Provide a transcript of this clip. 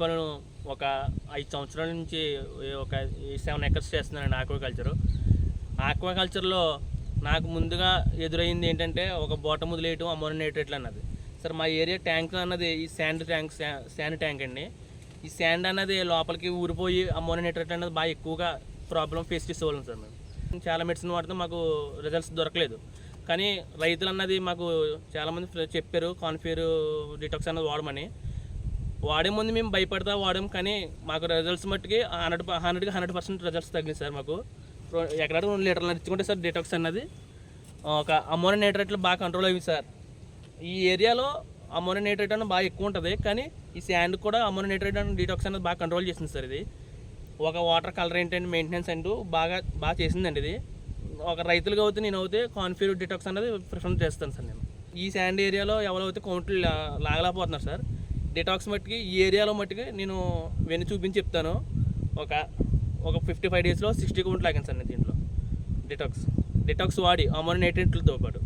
పనులు ఒక ఐదు సంవత్సరాల నుంచి ఒక సెవెన్ ఎకర్స్ చేస్తున్నానండి ఆక్వాకల్చరు. ఆక్వాకల్చర్లో నాకు ముందుగా ఎదురైంది ఏంటంటే ఒక బోట ముదిలేయటం అమోనినేటెట్లు అన్నది. సార్ మా ఏరియా ట్యాంక్ అన్నది ఈ శాండ్ ట్యాంక్ శాండ్ ట్యాంక్ అండి. ఈ శాండ్ అన్నది లోపలికి ఊరిపోయి అమోనియం నైట్రేట్ అనేది బాగా ఎక్కువగా ప్రాబ్లం ఫేస్ చేసేవాళ్ళం సార్ మేము. చాలా మెడిసిన్ వాడితే మాకు రిజల్ట్స్ దొరకలేదు. కానీ రైతులు అన్నది మాకు చాలామంది చెప్పారు కాన్ఫియర్ డిటాక్స్ అన్నది వాడమని. వాడే ముందు మేము భయపడతా వాడాం కానీ మాకు రిజల్ట్స్ మట్టుకి హండ్రెడ్ హండ్రెడ్కి హండ్రెడ్ పర్సెంట్ రిజల్ట్స్ తగ్గింది సార్ మాకు. ఎక్కడ రెండు లీటర్లు నడుచుకుంటే సార్ డిటాక్స్ అన్నది. ఒక అమోనియం నైట్రేట్లు బాగా కంట్రోల్ అయ్యింది సార్. ఈ ఏరియాలో అమోనియం నైట్రేట్ అనేది బాగా ఎక్కువ ఉంటుంది కానీ ఈ శాండ్ కూడా అమోనియం నైట్రేట్ అండ్ డిటాక్స్ అనేది బాగా కంట్రోల్ చేసింది సార్ ఇది. ఒక వాటర్ కలర్ ఏంటంటే మెయింటెనెన్స్ అంటూ బాగా బాగా చేసిందండి ఇది. ఒక రైతులుగా అయితే నేను అయితే కాన్ఫ్యూర్ డిటాక్స్ అనేది ప్రిఫరెన్స్ చేస్తాను సార్ నేను. ఈ శాండ్ ఏరియాలో ఎవరైతే కౌంట్లు లా- లాగలేకపోతున్నారు సార్. డిటాక్స్ మట్టుకి ఈ ఏరియాలో మట్టుకి నేను వెన్ను చూపించి చెప్తాను. ఒక ఒక ఫిఫ్టీ ఫైవ్ డేస్లో సిక్స్టీ కౌంట్ లాగాను సార్ నేను దీంట్లో. డిటాక్స్ డిటాక్స్ వాడి అమోనియం నైట్రేట్లతో పాటు.